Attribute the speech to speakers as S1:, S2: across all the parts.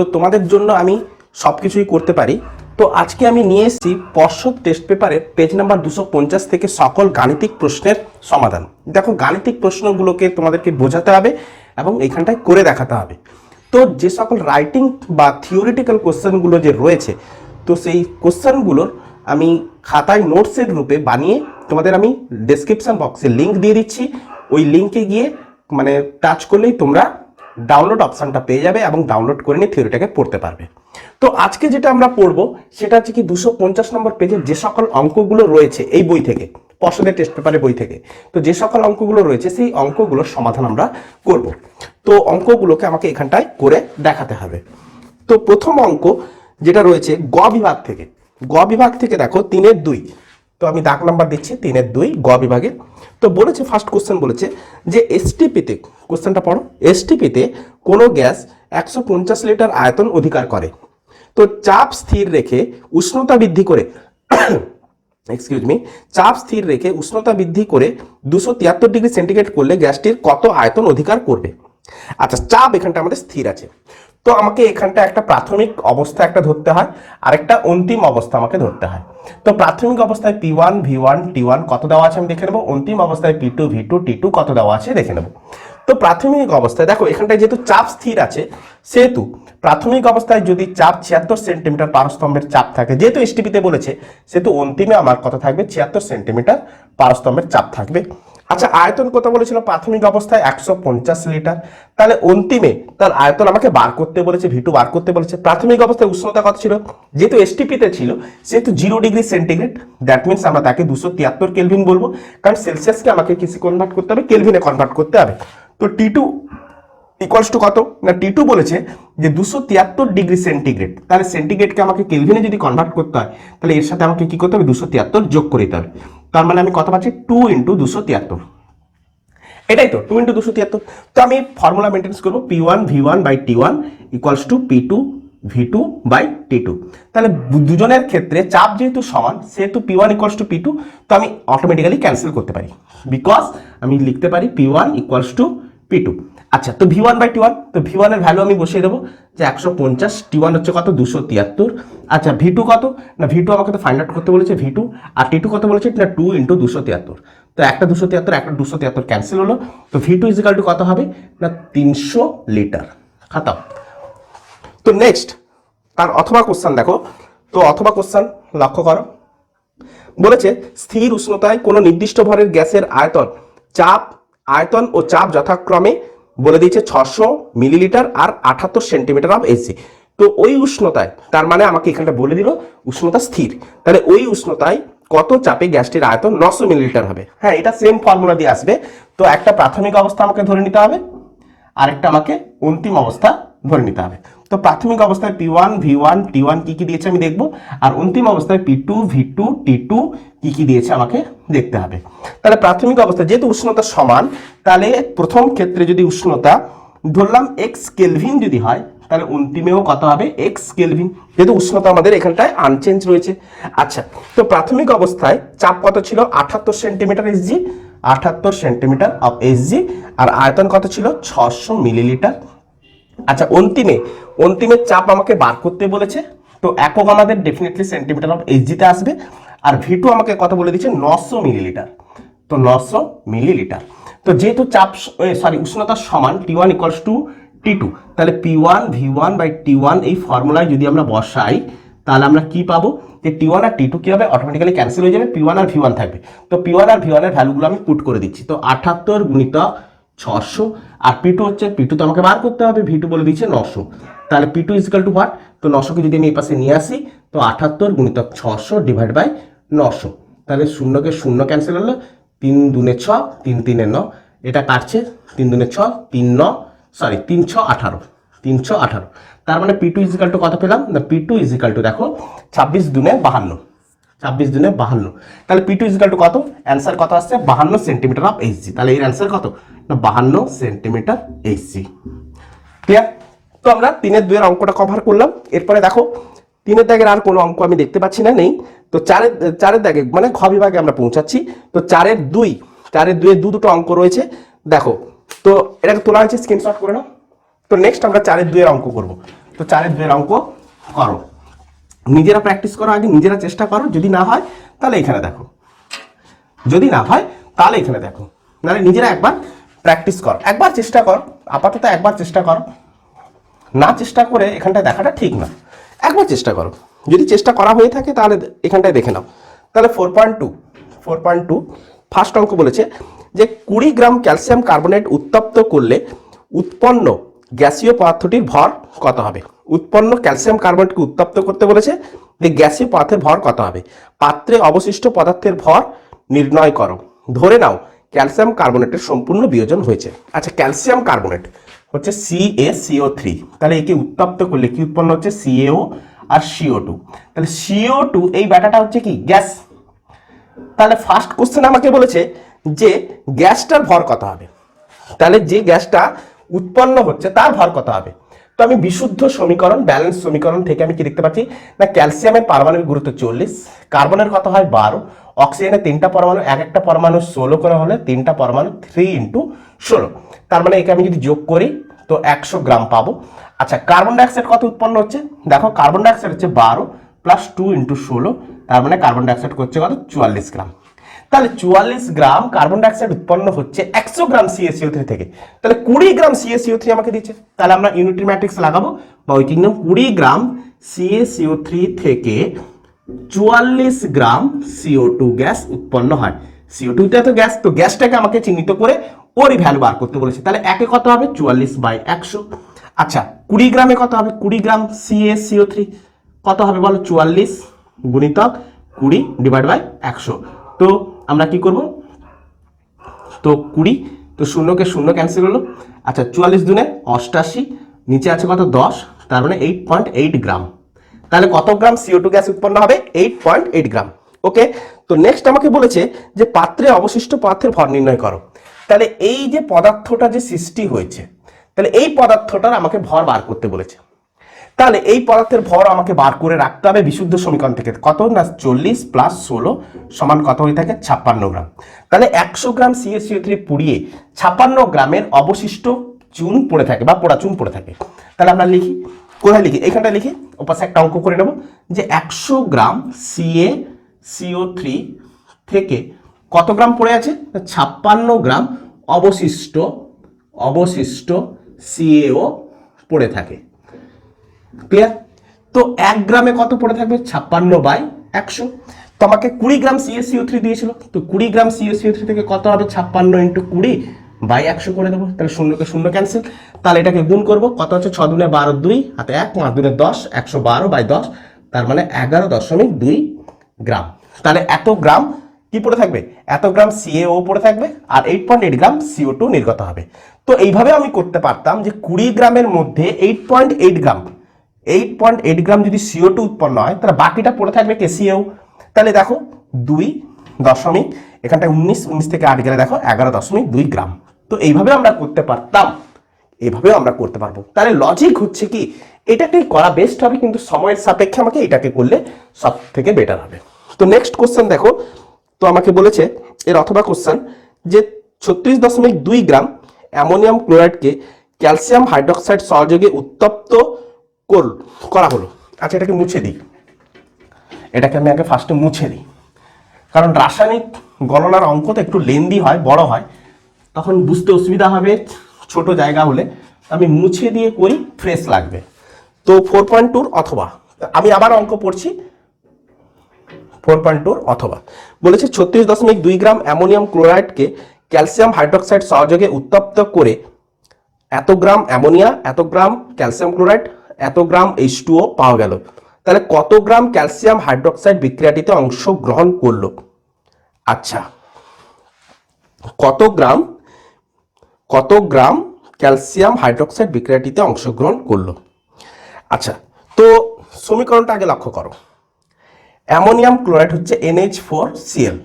S1: তো তোমাদের জন্য আমি সব কিছুই করতে পারি। তো আজকে আমি নিয়ে এসেছি পর্ষদ টেস্ট পেপারের পেজ নাম্বার দুশো পঞ্চাশ থেকে সকল গাণিতিক প্রশ্নের সমাধান। দেখো, গাণিতিক প্রশ্নগুলোকে তোমাদেরকে বোঝাতে হবে এবং এখানটায় করে দেখাতে হবে। তো যে সকল রাইটিং বা থিওরিটিক্যাল কোশ্চেনগুলো যে রয়েছে, তো সেই কোশ্চেনগুলোর আমি খাতায় নোটসের রূপে বানিয়ে তোমাদের আমি ডেসক্রিপশন বক্সে লিঙ্ক দিয়ে দিচ্ছি। ওই লিঙ্কে গিয়ে মানে টাচ করলেই তোমরা ডাউনলোড অপশনটা পেয়ে যাবে এবং ডাউনলোড করে নিয়ে থিওরিটাকে পড়তে পারবে। তো আজকে যেটা আমরা পড়ব, সেটা হচ্ছে কি দুশো পঞ্চাশ নম্বর পেজে যে সকল অঙ্কগুলো রয়েছে এই বই থেকে, পর্ষদের টেস্ট পেপারের বই থেকে, তো যে সকল অঙ্কগুলো রয়েছে সেই অঙ্কগুলোর সমাধান আমরা করব। তো অঙ্কগুলোকে আমাকে এখানটায় করে দেখাতে হবে। তো প্রথম অঙ্ক যেটা রয়েছে গ বিভাগ থেকে, গ বিভাগ থেকে দেখো তিনের দুই তো আমি দাগ নাম্বার দিচ্ছি, তিনের দুই, গ বিভাগে। তো বলেছে ফার্স্ট কোশ্চেন বলেছে যে এসটিপিতে কোশ্চেনটা পড়ো এসটিপিতে কোনো গ্যাস একশো পঞ্চাশ লিটার আয়তন অধিকার করে। তো চাপ স্থির রেখে উষ্ণতা বৃদ্ধি করে এক্সকিউজ মি চাপ স্থির রেখে উষ্ণতা বৃদ্ধি করে দুশো তিয়াত্তর ডিগ্রি সেন্টিগ্রেড করলে গ্যাসটির কত আয়তন অধিকার করবে? আচ্ছা চাপ এখানটা আমাদের স্থির আছে। তো আমাকে এখানটা একটা প্রাথমিক অবস্থা একটা ধরতে হয় আর একটা অন্তিম অবস্থা আমাকে ধরতে হয়। তো প্রাথমিক অবস্থায় P one V one T one কত দেওয়া আছে আমি দেখে নেব, অন্তিম অবস্থায় P two V two T two কত দেওয়া আছে দেখে নেব। তো প্রাথমিক অবস্থায় দেখো, এখানটায় যেহেতু চাপ স্থির আছে, সেহেতু প্রাথমিক অবস্থায় যদি চাপ ছিয়াত্তর সেন্টিমিটার পারস্তম্ভের চাপ থাকে, যেহেতু এসটিপিতে বলেছে, সেহেতু অন্তিমে আমার কত থাকবে? ছিয়াত্তর সেন্টিমিটার পারস্তম্ভের চাপ থাকবে। আচ্ছা আয়তন কত বলেছিল? প্রাথমিক অবস্থায় একশো পঞ্চাশ লিটার। তাহলে অন্তিমে তার আয়তন আমাকে বার করতে বলেছে ভিটু বার করতে বলেছে। প্রাথমিক অবস্থায় উষ্ণতা কত ছিল? যেহেতু এসটিপিতে ছিল, সেহেতু zero degree centigrade that means আমরা তাকে দুশো তিয়াত্তর কেলভিন বলব। কারণ সেলসিয়াসকে আমাকে কিছু কনভার্ট করতে হবে? কেলভিনে কনভার্ট করতে হবে। তো টি টু ইকুয়ালস টু কত? না টি টু বলেছে যে দুশো তিয়াত্তর ডিগ্রি সেন্টিগ্রেড তাহলে সেন্টিগ্রেডকে আমাকে কেলভিনে যদি কনভার্ট করতে হয়, তাহলে এর সাথে আমাকে কি করতে হবে? দুশো তিয়াত্তর যোগ করে দিতে হবে। তার মানে আমি কত পাচ্ছি? টু ইন্টু দুশো তিয়াত্তর। এটাই তো টু ইন্টু দুশো তিয়াত্তর। তো আমি ফর্মুলা মেনটেন্স করব P one V one by T one equals to P two V two by T two তাহলে দুজনের ক্ষেত্রে চাপ যেহেতু সমান, সেহেতু P one equals to P two তো আমি অটোমেটিক্যালি ক্যান্সেল করতে পারি। বিকজ আমি লিখতে পারি P one equals to P two আচ্ছা তো V one by T one তো ভি ওয়ানের ভ্যালু আমি বসিয়ে দেবো যে একশো পঞ্চাশ টি ওয়ান হচ্ছে কত? দুশো তিয়াত্তর। আচ্ছা ভি টু কত? না ভি টু আমাকে তো ফাইন্ড আউট করতে বলেছে ভি টু আর টি টু কত বলেছে? না টু ইন্টু দুশো তিয়াত্তর। তো একটা দুশো তিয়াত্তর, একটা দুশো তিয়াত্তর ক্যান্সেল হলো। তো ভি টু ইজিক্যাল টু কত হবে? না, তিনশো লিটার। খাতাম তো নেক্সট তার অথবা কোশ্চান দেখো। তো অথবা কোশ্চান লক্ষ্য করো। বলেছে, স্থির উষ্ণতায় কোনো নির্দিষ্ট ভরের গ্যাসের আয়তন, চাপ আয়তন ও চাপ যথাক্রমে বলে দিয়েছে ছশো মিলিলিটার আর আঠাত্তর সেন্টিমিটার অফ এসি তো ওই উষ্ণতায়, তার মানে আমাকে এখানটা বলে দিল, উষ্ণতা স্থির। তাহলে ওই উষ্ণতায় কত চাপে গ্যাসটির আয়তন নশো মিলিলিটার হবে? হ্যাঁ এটা সেম ফর্মুলা দিয়ে আসবে। তো একটা প্রাথমিক অবস্থা আমাকে ধরে নিতে হবে, আরেকটা আমাকে অন্তিম অবস্থা ধরে নিতে হবে। তো প্রাথমিক অবস্থায় P one V one T one কি কি দিয়েছে আমি দেখব। আর অন্তিম অবস্থায় P two V two T two কি কি দিয়েছে আমাকে দেখতে হবে। তাহলে প্রাথমিক অবস্থা, যেহেতু উষ্ণতা সমান, তাহলে প্রথম ক্ষেত্রে যদি উষ্ণতা, ধরলাম এক্স কেলভিন যদি হয়, তাহলে অন্তিমেও কত হবে? এক্স কেলভিন যেহেতু উষ্ণতা আমাদের এখানটায় আনচেঞ্জ রয়েছে। আচ্ছা তো প্রাথমিক অবস্থায় চাপ কত ছিল? আঠাত্তর সেন্টিমিটার এসজি আঠাত্তর সেন্টিমিটার অফ এসজি আর আয়তন কত ছিল? ছশো মিলিলিটার। আচ্ছা অন্তিমে অন্তিমের চাপ আমাকে বার করতে বলেছে, তো একক আমাদের ডেফিনেটলি সেন্টিমিটার অফ এইচজিতে আসবে, আর ভিটু আমাকে কত বলে দিচ্ছে নশো মিলিলিটার তো নশো মিলিলিটার তো যেহেতু চাপ সরি উষ্ণতা সমান T one equals to T two তাহলে P one V one by T one এই ফর্মুলায় যদি আমরা বসাই, তাহলে আমরা কি পাবো? যে টি ওয়ান আর টি টু কি হবে অটোমেটিক্যালি ক্যান্সেল হয়ে যাবে? পি ওয়ান আর ভি ওয়ান থাকবে, তো পি ওয়ান আর ভি ওয়ানের ভ্যালুগুলো আমি পুট করে দিচ্ছি, তো আঠাত্তর গুণিতক ছশো, আর পি টু হচ্ছে পি টু তো আমাকে বার করতে হবে ভি টু বলে দিচ্ছে নশো। তাহলে P two is equal to what তো নশোকে যদি আমি এই পাশে নিয়ে আসি, তো আঠাত্তর গুণিতক ছশো ডিভাইড বাই নশো। তাহলে শূন্যকে শূন্য ক্যান্সেল হলো, তিন দুনে ছ, তিন তিনে ন। এটা কাটছে, তিন দুনে ছ, তিন ন সরি তিন ছ, আঠারো। তিনশো আঠারো। তার মানে পি টু ইজিক্যাল টু কত পেলাম? না পি টু ইজিক্যাল টু দেখো, ছাব্বিশ দুনে বাহান্ন। ছাব্বিশ দিনে বাহান্ন। তাহলে P two is equal to কত? অ্যান্সার কত আসছে? বাহান্ন সেন্টিমিটার অফ এইচজি তাহলে এর অ্যান্সার কত? বাহান্ন সেন্টিমিটার এইচজি ক্লিয়ার তো আমরা তিনের দুয়ের অঙ্কটা কভার করলাম। এরপরে দেখো, তিনের দাগের আর কোনো অঙ্ক আমি দেখতে পাচ্ছি না, নেই। তো চারের চারের দাগে মানে ঘ বিভাগে আমরা পৌঁছাচ্ছি। তো চারের দুই, চারের দুয়ে দু দুটো অঙ্ক রয়েছে। দেখো, তো এটাকে তোলা হয়েছে স্ক্রিনশট করে নাও। তো নেক্সট আমরা চারের দুয়ের অঙ্ক করব। তো চারের দুয়ের অঙ্ক করো। নিজেরা প্র্যাকটিস করো আগে, নিজেরা চেষ্টা করো। যদি না হয়, তাহলে এখানে দেখো। যদি না হয়, তাহলে এখানে দেখো। নাহলে নিজেরা একবার প্র্যাকটিস কর। একবার চেষ্টা কর, আপাতত একবার চেষ্টা করো। না চেষ্টা করে এখানটায় দেখাটা ঠিক না। একবার চেষ্টা করো। যদি চেষ্টা করা হয়ে থাকে তাহলে এখানটায় দেখে নাও। তাহলে four point two four point two first অঙ্ক বলেছে যে কুড়ি গ্রাম ক্যালসিয়াম কার্বনেট উত্তপ্ত করলে উৎপন্ন গ্যাসীয় পদার্থটির ভর কত হবে? উৎপন্ন ক্যালসিয়াম কার্বনেটকে উত্তপ্ত করতে বলেছে যে গ্যাসীয় পদার্থের ভর কত হবে? পাত্রে অবশিষ্ট পদার্থের ভর নির্ণয় করো। ধরে নাও ক্যালসিয়াম কার্বনেটের সম্পূর্ণ বিয়োজন হয়েছে। আচ্ছা ক্যালসিয়াম কার্বনেট হচ্ছে সি এ সিও থ্রি তাহলে একে উত্তপ্ত করলে কি উৎপন্ন হচ্ছে? সিএও আর সিও টু তাহলে সিও টু এই ব্যাটাটা হচ্ছে কি? গ্যাস। তাহলে ফার্স্ট কোশ্চেন আমাকে বলেছে যে গ্যাসটার ভর কত হবে? তাহলে যে গ্যাসটা উৎপন্ন হচ্ছে তার ভর কত হবে? তো আমি বিশুদ্ধ সমীকরণ ব্যালেন্স সমীকরণ থেকে আমি কি দেখতে পাচ্ছি? না, ক্যালসিয়ামের পারমাণবিক গুরুত্ব চল্লিশ, কার্বনের কত হয়? বারো। অক্সিজেনের তিনটা পরমাণু, এক একটা পরমাণু ষোলো করে হলে তিনটা পরমাণু থ্রি ইন্টু ষোলো। তার মানে একে আমি যদি যোগ করি, তো একশো গ্রাম পাবো। আচ্ছা কার্বন ডাইঅক্সাইড কত উৎপন্ন হচ্ছে? দেখো কার্বন ডাইঅক্সাইড হচ্ছে বারো প্লাস টু ইন্টু ষোলো, তার মানে কার্বন ডাইঅক্সাইড করছে কত? চুয়াল্লিশ গ্রাম। তাহলে চুয়াল্লিশ গ্রাম কার্বন ডাইঅক্সাইড উৎপন্ন হচ্ছে একশো গ্রাম সিএসিও থ্রি থেকে। তাহলে কুড়ি গ্রাম সিএসিও থ্রি আমাকে দিচ্ছে। তাহলে আমরা ইউনিটি ম্যাট্রিক্স লাগাবো। বা ওই কিংডম কুড়ি গ্রাম সিএসিও থ্রি থেকে চুয়াল্লিশ গ্রাম সিও টু গ্যাস উৎপন্ন হয়। সিও টুটা তো গ্যাস, তো গ্যাসটাকে আমাকে চিহ্নিত করে ওরই ভ্যালু বার করতে বলেছে। তাহলে একে কত হবে? চুয়াল্লিশ বাই একশো। আচ্ছা কুড়ি গ্রামে কত হবে? কুড়ি গ্রাম সিএসিও থ্রি কত হবে বলো? চুয়াল্লিশ গুণিতক কুড়ি ডিভাইড বাই একশো। তো আমরা কি করব? তো কুড়ি, তো শূন্যকে শূন্য ক্যান্সেল হলো। আচ্ছা চুয়াল্লিশ দুনে অষ্টাশি, নিচে আছে কত? দশ, তার মানে এইট পয়েন্ট এইট গ্রাম। তাহলে কত গ্রাম সিও টু গ্যাস উৎপন্ন হবে? Eight point eight gram. Okay তো নেক্সট আমাকে বলেছে যে পাত্রে অবশিষ্ট পদার্থের ভর নির্ণয় করো। তাহলে এই যে পদার্থটা যে সৃষ্টি হয়েছে, তাহলে এই পদার্থটার আমাকে ভর বার করতে বলেছে। তাহলে এই পদার্থের ভর আমাকে বার করে রাখতে হবে বিশুদ্ধ সমীকরণ থেকে। কত না চল্লিশ প্লাস ষোলো সমান কত হয়ে থাকে? ছাপ্পান্ন গ্রাম। তাহলে একশো গ্রাম সিএসিও থ্রি পুড়িয়ে ছাপ্পান্ন গ্রামের অবশিষ্ট চুন পড়ে থাকে বা পোড়া চুন পড়ে থাকে। তাহলে আমরা লিখি কোথায় লিখি? এখানটা লিখি? ওপাশে একটা অঙ্ক করে নেব যে একশো গ্রাম সিএ সিও থ্রি থেকে কত গ্রাম পড়ে আছে? ছাপ্পান্ন গ্রাম অবশিষ্ট অবশিষ্ট সিএও পড়ে থাকে। ক্লিয়ার তো এক গ্রামে কত পড়ে থাকবে? ছাপ্পান্ন বাই একশো। তো আমাকে কুড়ি গ্রাম সিএসিও থ্রি দিয়েছিল। তো কুড়ি গ্রাম সিএসিও থ্রি থেকে কত হবে? ছাপ্পান্ন ইন্টু কুড়ি। বাই একশো করে দেবো, তাহলে শূন্যকে শূন্য ক্যান্সেল তাহলে এটাকে গুণ করব, কত হচ্ছে? ছ দুনে বারো দুই, হাতে এক, পাঁচ দুনে দশ, একশো বারো বাই দশ, তার মানে এগারো দশমিক দুই গ্রাম। তাহলে এত গ্রাম কি পড়ে থাকবে? এত গ্রাম সিএও পড়ে থাকবে, আর eight point eight gram CO two নির্গত হবে। তো এইভাবে আমি করতে পারতাম যে কুড়ি গ্রামের মধ্যে eight point eight gram eight point eight gram যদি সিও টু উৎপন্ন হয়, তাহলে বাকিটা পড়ে থাকবে কে? সিএও তাহলে দেখো, দুই দশমিক, এখানটায় উনিশ উনিশ থেকে আট গেলে দেখো, এগারো দশমিক দুই গ্রাম। তো এইভাবে আমরা করতে পারতাম। এইভাবেও আমরা করতে পারব। তাহলে লজিক হচ্ছে কি? এটাকেই করা বেস্ট হবে, কিন্তু সময়ের সাপেক্ষে আমাকে এটাকে করলে সব থেকে বেটার হবে। তো নেক্সট কোশ্চেন দেখো। তো আমাকে বলেছে, এর অথবা কোশ্চেন যে ছত্রিশ দশমিক দুই গ্রাম অ্যামোনিয়াম ক্লোরাইডকে ক্যালসিয়াম হাইড্রোক্সাইড সহযোগে উত্তপ্ত কর- করা হলো। আচ্ছা এটাকে মুছে দিই। এটাকে আমি আগে ফার্স্টে মুছে দিই। কারণ রাসায়নিক গণনার অঙ্ক তো একটু লেন্দি হয়, বড় হয়। তখন বুঝতে অসুবিধা হবে ছোট জায়গা হলে। আমি মুছে দিয়ে করি ফ্রেশ লাগবে। তো ফোর পয়েন্ট টুর অথবা। আমি আবার অঙ্ক পড়ছি। ফোর পয়েন্ট টুর অথবা। বলেছে ছত্রিশ দশমিক দুই গ্রাম অ্যামোনিয়াম ক্লোরাইডকে ক্যালসিয়াম হাইড্রোক্সাইড সহযোগে উত্তপ্ত করে এত গ্রাম অ্যামোনিয়া, এত গ্রাম ক্যালসিয়াম ক্লোরাইড, এত গ্রাম এইচ টুও পাওয়া গেল। তাহলে কত গ্রাম ক্যালসিয়াম হাইড্রোক্সাইড বিক্রিয়াটিতে অংশগ্রহণ করল? আচ্ছা কত গ্রাম কত গ্রাম ক্যালসিয়াম হাইড্রোক্সাইড বিক্রিয়াটিতে অংশগ্রহণ করল? আচ্ছা তো সমীকরণটা আগে লক্ষ্য করো। অ্যামোনিয়াম ক্লোরাইড হচ্ছে এনএইচ ফোর সিএল।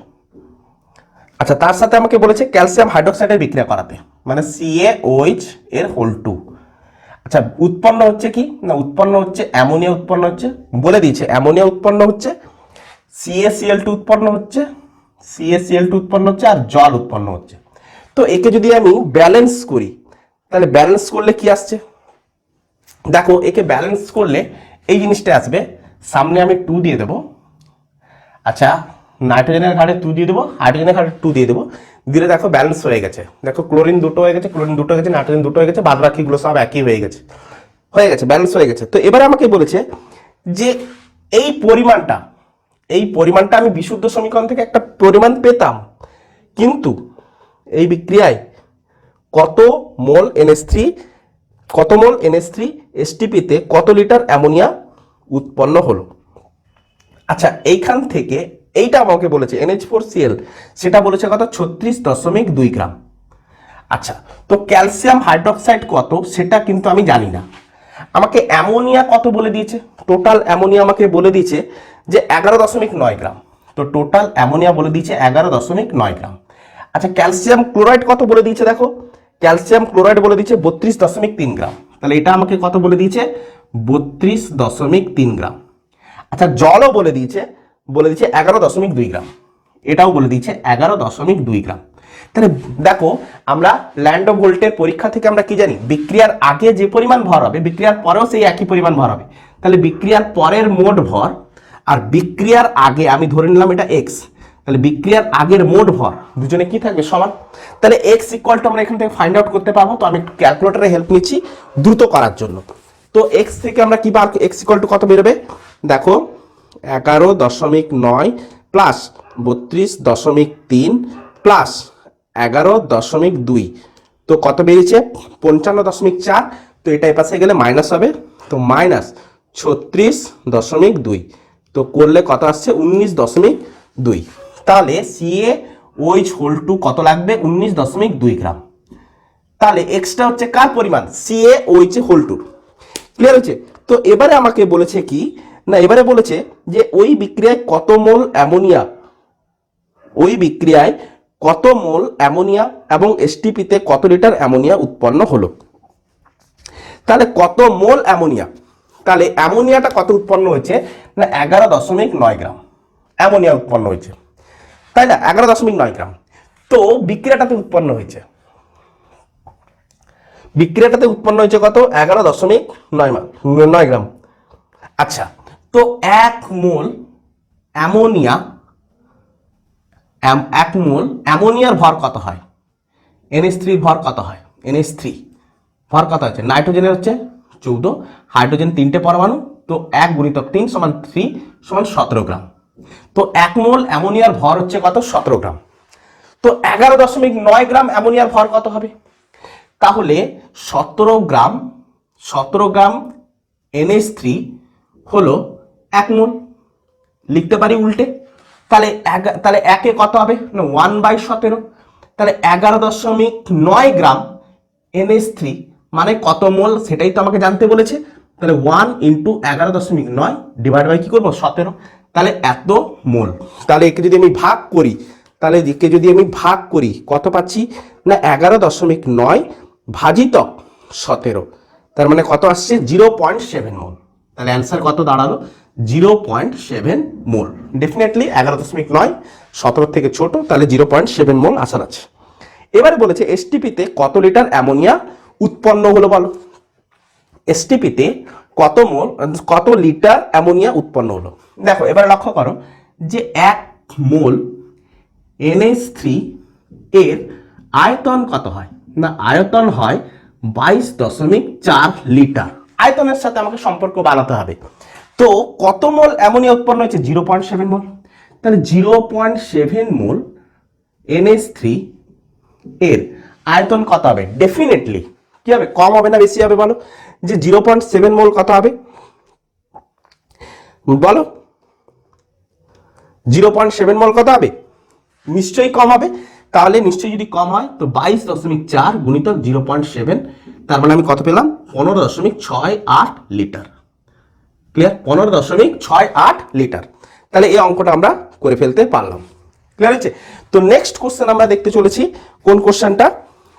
S1: আচ্ছা তার সাথে আমাকে বলেছে ক্যালসিয়াম হাইড্রোক্সাইডের বিক্রিয়া করাতে মানে সিএওএইচ এর হোল টু। আচ্ছা উৎপন্ন হচ্ছে কি? না, উৎপন্ন হচ্ছে, অ্যামোনিয়া উৎপন্ন হচ্ছে, বলে দিয়েছে, অ্যামোনিয়া উৎপন্ন হচ্ছে সিএসিএল টু উৎপন্ন হচ্ছে সিএসিএল টু উৎপন্ন হচ্ছে, আর জল উৎপন্ন হচ্ছে। তো একে যদি আমি ব্যালেন্স করি, তাহলে ব্যালেন্স করলে কি আসছে? দেখো, একে ব্যালেন্স করলে এই জিনিসটা আসবে। সামনে আমি টু দিয়ে দেবো। আচ্ছা নাইট্রোজেনের ঘাটে টু দিয়ে দেবো হাইড্রোজেনের ঘাটে টু দিয়ে দেবো। দিলে দেখো ব্যালেন্স হয়ে গেছে। দেখো ক্লোরিন দুটো হয়ে গেছে ক্লোরিন দুটো হয়ে গেছে নাইট্রোজেন দুটো হয়ে গেছে বাদ বাকিগুলো সব একই হয়ে গেছে। হয়ে গেছে ব্যালেন্স হয়ে গেছে। তো এবারে আমাকে বলেছে যে এই পরিমাণটা এই পরিমাণটা আমি বিশুদ্ধ সমীকরণ থেকে একটা পরিমাণ পেতাম, কিন্তু এই বিক্রিয়ায় কত মোল এনএস থ্রি কত মোল এনএস থ্রি এসটিপিতে কত লিটার অ্যামোনিয়া উৎপন্ন হলো? আচ্ছা এইখান থেকে এইটা আমাকে বলেছে এনএইচ ফোর সিএল সেটা বলেছে কত? ছত্রিশ দশমিক দুই গ্রাম। আচ্ছা তো ক্যালসিয়াম হাইড্রক্সাইড কত? সেটা কিন্তু আমি জানি না। আমাকে অ্যামোনিয়া কত বলে দিয়েছে? টোটাল অ্যামোনিয়া আমাকে বলে দিয়েছে যে এগারো দশমিক নয় গ্রাম। তো টোটাল অ্যামোনিয়া বলে দিয়েছে এগারো দশমিক নয় গ্রাম। আচ্ছা ক্যালসিয়াম ক্লোরাইড কত বলে দিয়েছে দেখো? ক্যালসিয়াম ক্লোরাইড বলে দিয়েছে বত্রিশ দশমিক তিন গ্রাম। তাহলে এটা আমাকে কত বলে দিয়েছে? বত্রিশ দশমিক তিন গ্রাম। আচ্ছা জলও বলে দিয়েছে বলে দিয়েছে এগারো দশমিক দুই গ্রাম। এটাও বলে দিয়েছে এগারো দশমিক দুই গ্রাম। তাহলে দেখো, আমরা ল্যান্ড ভোল্টের পরীক্ষা থেকে আমরা কি জানি? বিক্রিয়ার আগে যে পরিমাণ ভর হবে, বিক্রিয়ার পরেও সেই একই পরিমাণ ভর হবে। তাহলে বিক্রিয়ার পরের মোট ভর আর বিক্রিয়ার আগে, আমি ধরে নিলাম এটা এক্স তাহলে বিক্রিয়ার আগের মোট ভর। দুজনে কি থাকবে? সমান। তাহলে এক্স ইকুয়াল টু আমরা এখান থেকে ফাইন্ড আউট করতে পারব। তো আমি একটু ক্যালকুলেটারে হেল্প নিচ্ছি দ্রুত করার জন্য। তো এক্স থেকে আমরা কি বার এক্স ইকুয়াল টু কত বেরোবে? দেখো, এগারো দশমিক নয় প্লাস বত্রিশ দশমিক তিন প্লাস এগারো দশমিক দুই। তো কত বেরিয়েছে? পঞ্চান্ন দশমিক চার। তো এটা এপাশে গেলে মাইনাস হবে। তো মাইনাস ছত্রিশ দশমিক দুই। তো করলে কত আসছে? উনিশ দশমিক দুই। তাহলে সিএ ওইচ হোল টু কত লাগবে? উনিশ দশমিক দুই গ্রাম। তাহলে এক্সটা হচ্ছে কার পরিমাণ? Ca OH whole two clear হচ্ছে তো এবারে আমাকে বলেছে কি? না, এবারে বলেছে যে ওই বিক্রিয়ায় কত মোল অ্যামোনিয়া? ওই বিক্রিয়ায় কত মোল অ্যামোনিয়া এবং এসটিপিতে কত লিটার অ্যামোনিয়া উৎপন্ন হলো? তাহলে কত মোল অ্যামোনিয়া? তাহলে অ্যামোনিয়াটা কত উৎপন্ন হয়েছে? না, এগারো দশমিক নয় গ্রাম। অ্যামোনিয়া উৎপন্ন হয়েছে। তাই না? এগারো দশমিক নয় গ্রাম। তো বিক্রিয়াটাতে উৎপন্ন হয়েছে। বিক্রিয়াটাতে উৎপন্ন হয়েছে কত? এগারো দশমিক নয় নয় গ্রাম। আচ্ছা তো এক মোল অ্যামোনিয়া, অ্যাম- এক মোল অ্যামোনিয়ার ভর কত হয়? এনএস থ্রির ভর কত হয়? এনএস থ্রি ভর কত হচ্ছে? নাইট্রোজেনের হচ্ছে চৌদ্দ, হাইড্রোজেন তিনটে পরমাণু, তো এক গুণিতক তিন সমান থ্রি সমান সতেরো গ্রাম। তো এক মোল অ্যামোনিয়ার ভর হচ্ছে কত? সতেরো গ্রাম। তো এগারো দশমিক নয় গ্রাম অ্যামোনিয়ার ভর কত হবে? তাহলে সতেরো গ্রাম সতেরো গ্রাম এনএস থ্রি হলো এক মোল। লিখতে পারি উল্টে? তাহলে এগা- তাহলে একে কত হবে? না, ওয়ান বাই সতেরো। তাহলে এগারো দশমিক নয় গ্রাম এনএস থ্রি মানে কত মোল সেটাই তো আমাকে জানতে বলেছে। তাহলে ওয়ান ইন্টু এগারো দশমিক নয় ডিভাইড বাই কি করব? সতেরো। তাহলে এত মোল। তাহলে একে যদি আমি ভাগ করি, তাহলে একে যদি আমি ভাগ করি, কত পাচ্ছি? না, এগারো দশমিক নয় ভাজিতক সতেরো। তার মানে কত আসছে? Zero point seven mole. তাহলে অ্যান্সার কত দাঁড়াল? Zero point seven mole. Definitely এগারো দশমিক নয়, সতেরো থেকে ছোট, তাহলে জিরো পয়েন্ট সেভেন মোল আসার আছে। এবারে বলেছে এসটিপিতে কত লিটার অ্যামোনিয়া উৎপন্ন হলো বলো? এসটিপিতে কত মোল, কত লিটার অ্যামোনিয়া উৎপন্ন হলো? দেখো, এবার লক্ষ্য করো যে এক মোল এনএস থ্রি এর আয়তন কত হয়? না, আয়তন হয় বাইশ দশমিক চার লিটার। আয়তনের সাথে আমাকে সম্পর্ক বানাতে হবে। তো কত মোল অ্যামোনিয়া উৎপন্ন হয়েছে? Zero point seven mole. তাহলে zero point seven mole N S three এর আয়তন কত হবে? ডেফিনেটলি কি হবে? কম হবে না বেশি হবে বলো? যে জিরো পয়েন্ট সেভেন মোল কত হবে? বলো। জিরো পয়েন্ট সেভেন মোল কত হবে? নিশ্চয়ই কম হবে। তাহলে নিশ্চয়ই যদি কম হয়, তো বাইশ দশমিক চার গুণিতক জিরো পয়েন্ট সেভেন, তার মানে আমি কত পেলাম? পনেরো দশমিক ছয় আট লিটার। ক্লিয়ার? পনেরো দশমিক ছয় আট লিটার। তাহলে এই অঙ্কটা আমরা করে ফেলতে পারলাম। ক্লিয়ার হচ্ছে তো নেক্সট কোশ্চেন আমরা দেখতে চলেছি, কোন কোশ্চেনটা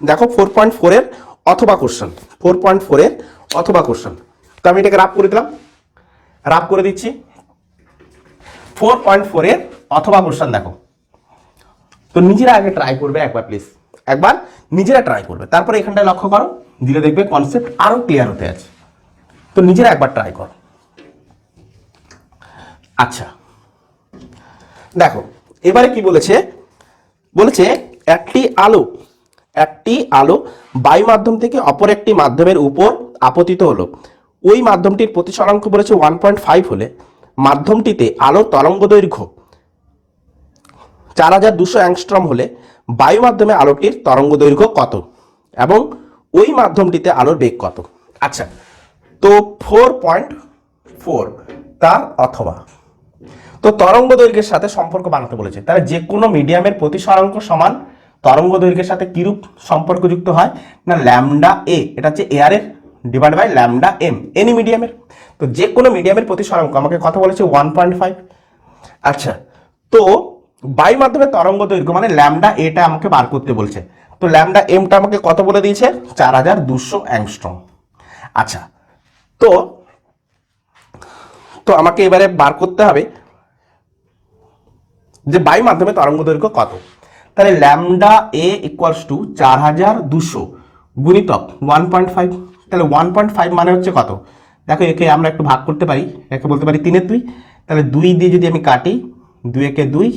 S1: দেখো ফোর পয়েন্ট ফোরের অথবা কোশ্চেন ফোর পয়েন্ট ফোরের অথবা কোশ্চেন তো আমি এটাকে রাপ করে দিলাম। রাপ করে দিচ্ছি। ফোর পয়েন্ট ফোরের অথবা কোশ্চেন দেখো। তো নিজেরা আগে ট্রাই করবে একবার প্লিজ একবার নিজেরা ট্রাই করবে। তারপরে এখানটায় লক্ষ্য করো, দিলে দেখবে কনসেপ্ট আরও ক্লিয়ার হতে আছে। তো নিজেরা একবার ট্রাই করো। আচ্ছা। দেখো, এবারে কি বলেছে? বলেছে, একটি আলো একটি আলো বায়ু মাধ্যম থেকে অপর একটি মাধ্যমের উপর আপতিত হলো। ওই মাধ্যমটির প্রতিসরাঙ্ক বলেছে ওয়ান পয়েন্ট ফাইভ হলে মাধ্যমটিতে আলোর তরঙ্গ দৈর্ঘ্য চার হাজার দুশো অ্যাংস্ট্রম হলে বায়ু মাধ্যমে আলোটির তরঙ্গ দৈর্ঘ্য কত? এবং ওই মাধ্যমটিতে আলোর বেগ কত? আচ্ছা তো ফোর পয়েন্ট ফোর তার অথবা। তো তরঙ্গ দৈর্ঘ্যের সাথে সম্পর্ক বানাতে বলেছে। তাহলে যে কোনো মিডিয়ামের প্রতিসরাঙ্ক সমান তরঙ্গ দৈর্ঘ্যের সাথে কিরূপ সম্পর্কযুক্ত হয়? না ল্যামডা এ এটা হচ্ছে এয়ারের divide by lambda M any মিডিয়ামের তো যে কোনো মিডিয়ামের প্রতিসরাঙ্ক আমাকে কথা বলেছে ওয়ান পয়েন্ট ফাইভ আচ্ছা তো বাই মাধ্যমে তরঙ্গ দৈর্ঘ্য মানে ল্যামডা এটা আমাকে বার করতে বলছে। তো ল্যামডা এমটা আমাকে কত বলে দিয়েছে? চার হাজার দুশো অ্যাংস্ট্রম আচ্ছা তো তো আমাকে এবারে বার করতে হবে যে বাই মাধ্যমে তরঙ্গ দৈর্ঘ্য কত। তাহলে ল্যামডা এ ইকুয়ালস টু চার হাজার দুশো গুণিতক ওয়ান পয়েন্ট ফাইভ তাহলে ওয়ান পয়েন্ট ফাইভ মানে হচ্ছে কত? দেখো, একে আমরা একটু ভাগ করতে পারি। একে বলতে পারি তিনের দুই। তাহলে দুই দিয়ে যদি আমি কাটি, দুই একে দুই,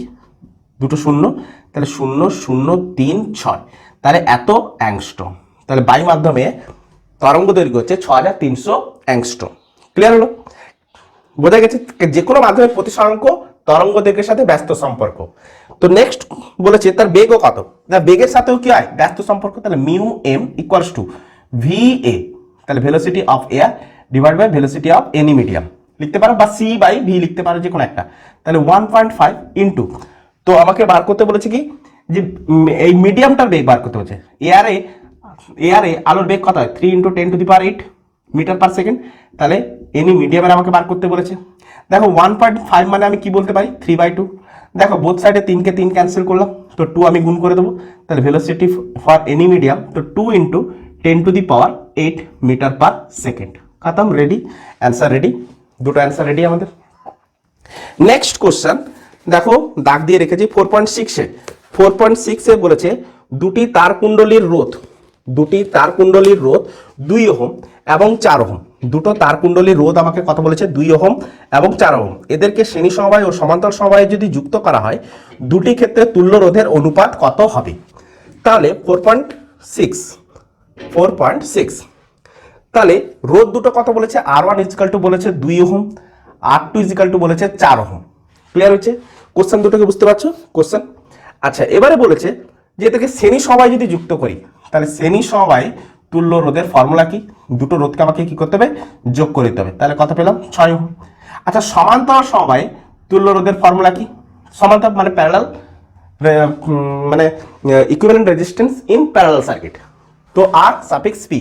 S1: দুটো শূন্য, তাহলে শূন্য শূন্য, তিন, ছয়। তাহলে এত অ্যাংস্ট্রম তাহলে বায়ু মাধ্যমে তরঙ্গ দৈর্ঘ্য হচ্ছে ছ হাজার তিনশো অ্যাংস্ট্রম ক্লিয়ার হলো? বোঝা গেছে যে কোনো মাধ্যমে প্রতিসরাঙ্ক তরঙ্গ দিকের সাথে ব্যস্ত সম্পর্ক। তো নেক্সট বলেছে তার বেগও কত? বেগের সাথেও কি হয়? ব্যস্ত সম্পর্ক, তাহলে mu M equals to V A তাহলে velocity of air divide by velocity of any medium লিখতে পারো বা সি বাই ভি লিখতে পারো যে কোনো একটা। তাহলে ওয়ান পয়েন্ট ফাইভ ইন্টু তো আমাকে বার করতে বলেছে কি? যে এই মিডিয়ামটার বেগ বার করতে বলেছে। এয়ারে এয়ারে আলোর বেগ কত হয়? Three into ten to the power eight metre per second তাহলে এনি মিডিয়ামের আমাকে বার করতে বলেছে। দেখো ওয়ান পয়েন্ট ফাইভ মানে আমি কি বলতে পারি? থ্রি বাই টু দেখো বোথ সাইডে তিনকে তিন ক্যান্সেল করলাম। তো টু আমি গুণ করে দেবো। তাহলে ভেলোসিটি ফর এনি মিডিয়াম তো two into ten to the power eight metre per second. খাতাম ready answer ready দুটো অ্যান্সার রেডি আমাদের। নেক্সট কোশ্চেন দেখো, দাগ দিয়ে রেখেছি ফোর পয়েন্ট সিক্সে ফোর পয়েন্ট সিক্সে বলেছে, দুটি তার কুণ্ডলীর রোধ, দুটি তার কুণ্ডলীর রোধ দুই ওহম এবং চার ওহম। দুটো তার কুণ্ডলীর রোধ আমাকে কথা বলেছে? দুই ওহম এবং চার ওহম। এদেরকে শ্রেণি সমবায় ও সমান্তর সমবায়ে যদি যুক্ত করা হয়, দুটি ক্ষেত্রে তুল্য রোধের অনুপাত কত হবে? তাহলে four point six four point six. তাহলে রোদ দুটো কত বলেছে? আর ওয়ান ইজিক্যাল টু বলেছে দুই ohm R two is equal to বলেছে চার ওহম। ক্লিয়ার হচ্ছে কোশ্চেন দুটোকে বুঝতে পারছ? কোশ্চেন আচ্ছা এবারে বলেছে যে এটাকে শ্রেণি সবাই যদি যুক্ত করি, তাহলে শ্রেণি সবাই তুল্য রোধের ফর্মুলা কি? দুটো রোধকে আমাকে কি করতে হবে? যোগ করে দিতে হবে। তাহলে কত পেলাম? ছয় ওহম। আচ্ছা সমান্তর সবাই তুল্য রোধের ফর্মুলা কি? সমান্তর মানে প্যারালাল মানে equivalent resistance in parallel circuit তো আর সাফিক্স পি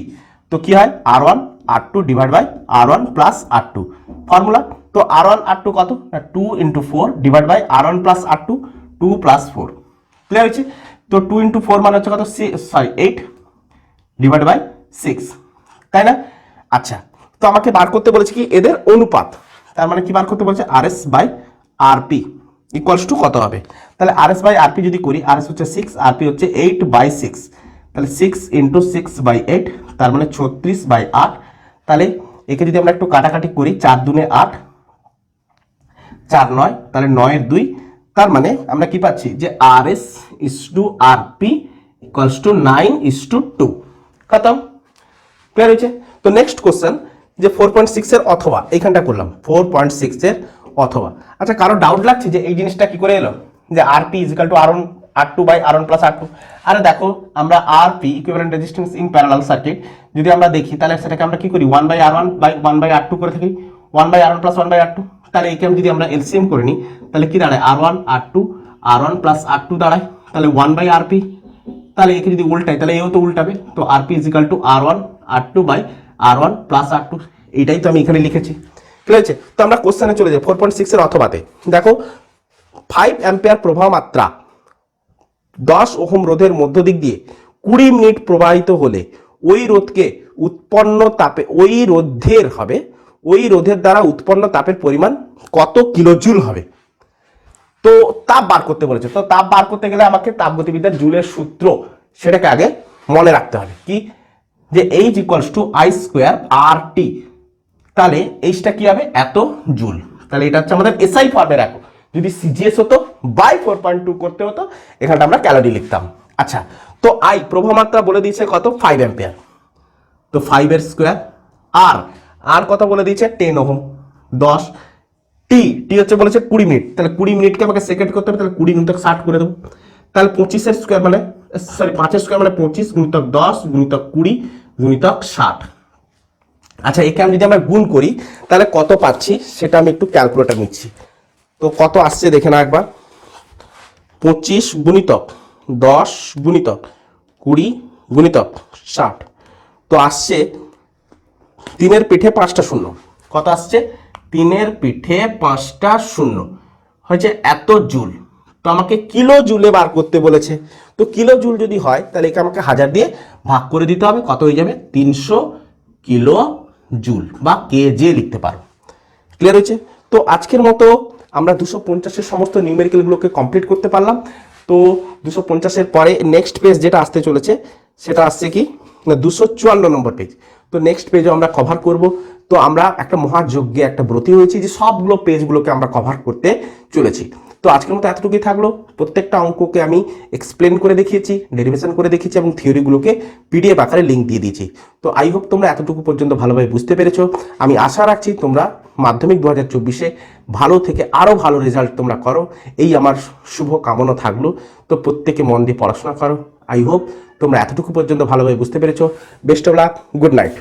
S1: তো কি হয়? R one R two divide by R one plus R two formula তো আর ওয়ান আর টু কত? Two into four divide by R one plus R two two plus four clear হচ্ছে তো two into four মানে হচ্ছে কত? Sorry eight divide by six তাই না? আচ্ছা তো আমাকে বার করতে বলেছে কি? এদের অনুপাত। তার মানে কি বার করতে বলছে? R S by R P equals to কত হবে? তাহলে R S by R P যদি করি আর এস হচ্ছে সিক্স আর পি হচ্ছে এইট বাই সিক্স তাহলে six into six by eight তার মানে ছত্রিশ বাই আট। তাহলে একে যদি আমরা একটু কাটাকাটি করি, চার দুনে আট, চার নয়, তাহলে নয়ের দুই। তার মানে আমরা কি পাচ্ছি? যে R S is to R P equals to nine is to two খতম। ক্লিয়ার হয়েছে? তো নেক্সট কোশ্চেন যে ফোর পয়েন্ট সিক্স এর অথবা, এইখানটা করলাম। ফোর পয়েন্ট সিক্স এর অথবা। আচ্ছা কারও ডাউট লাগছে যে এই জিনিসটা কি করে এলো? যে R P is equal to R R two by R one plus R two আরে দেখো, আমরা R P equivalent resistance in parallel circuit যদি আমরা দেখি, তাহলে সেটাকে আমরা কি করি? One by R one by one by R two করে থাকি। One by R one plus one by R two তাহলে একে যদি আমরা এলসিএম করে নিই, তাহলে কি দাঁড়ায়? R one R two R one plus R two দাঁড়ায়। তাহলে ওয়ান বাই আর পি তাহলে একে যদি উল্টাই, তাহলে এও তো উল্টাবে। তো R P is equal to R one R two by R one plus R two এইটাই তো আমি এখানে লিখেছি। ঠিক আছে? তো আমরা কোশ্চেনে চলে যাই ফোর পয়েন্ট সিক্সের অথবাতে দেখো ফাইভ অ্যাম্পিয়ার প্রবাহ মাত্রা দশ ওহম রোধের মধ্য দিক দিয়ে কুড়ি মিনিট প্রবাহিত হলে ওই রোধকে উৎপন্ন তাপে, ওই রোধের হবে, ওই রোধের দ্বারা উৎপন্ন তাপের পরিমাণ কত কিলোজুল হবে? তো তাপ বার করতে বলেছে। তো তাপ বার করতে গেলে আমাকে তাপগতিবিদ্যার জুলের সূত্র সেটাকে আগে মনে রাখতে হবে। কি? যে H equals to I square R T তাহলে এইচটা কি হবে? এত জুল। তাহলে এটা হচ্ছে আমাদের এসআই ফর্মের একক। যদি সিজিএস হতো বাই ফোর পয়েন্ট টু করতে হতো, এখানটা আমরা ক্যালোরি লিখতাম। আচ্ছা তো আই প্রভামাত্রা বলে দিয়েছে কত? ফাইভ অ্যাম্পিয়ার তো ফাইভের স্কোয়ার আর আর কথা বলে দিয়েছে? Ten ohm. দশ। টি টি হচ্ছে বলেছে কুড়ি মিনিট। তাহলে কুড়ি মিনিটকে আমাকে সেকেন্ড করতে হবে, তাহলে কুড়ি মিনিটকে ষাট করে দেবো। তাহলে পঁচিশের স্কোয়ার মানে সরি পাঁচের স্কোয়ার মানে পঁচিশ গুণিতক দশ গুণিতক কুড়ি গুণিতক ষাট। আচ্ছা একে আমি যদি আমরা গুণ করি, তাহলে কত পাচ্ছি? সেটা আমি একটু ক্যালকুলেটার নিচ্ছি। তো কত আসছে দেখে না একবার। পঁচিশ গুণিতক, দশ গুণিতক, কুড়ি গুণিতক, ষাট। তো আসছে তিনের পিঠে পাঁচটা শূন্য। কত আসছে? তিনের পিঠে পাঁচটা শূন্য। হয়েছে এত জুল। তো আমাকে কিলো জুলে বার করতে বলেছে। তো কিলো জুল যদি হয়, তাহলে একে আমাকে হাজার দিয়ে ভাগ করে দিতে হবে। কত হয়ে যাবে? তিনশো কিলো জুল বা কেজে লিখতে পারো। ক্লিয়ার হয়েছে? তো আজকের মতো আমরা দুশো পঞ্চাশের সমস্ত নিউমেরিক্যালগুলোকে কমপ্লিট করতে পারলাম। তো দুশো পঞ্চাশের পরে নেক্সট পেজ যেটা আসতে চলেছে, সেটা আসছে কি? দুশো চুয়ান্ন নম্বর পেজ তো নেক্সট পেজও আমরা কভার করব। তো আমরা একটা মহাযজ্ঞে একটা ব্রতী হয়েছি যে সবগুলো পেজগুলোকে আমরা কভার করতে চলেছি। তো আজকের মতো এতটুকুই থাকল। প্রত্যেকটা অঙ্ককে আমি এক্সপ্লেন করে দেখিয়েছি ডেরিভেশন করে দেখিয়েছি এবং থিওরিগুলোকে পিডিএফ আকারে লিঙ্ক দিয়ে দিয়েছি। তো আই হোপ তোমরা এতটুকু পর্যন্ত ভালোভাবে বুঝতে পেরেছ। আমি আশা রাখছি তোমরা মাধ্যমিক দু হাজার চব্বিশে ভালো থেকে আরও ভালো রেজাল্ট তোমরা করো। এই আমার শুভ কামনা থাকল। তো প্রত্যেকে মন দিয়ে পড়াশোনা করো। আই হোপ তোমরা এতটুকু পর্যন্ত ভালোভাবে বুঝতে পেরেছ। Best of luck good night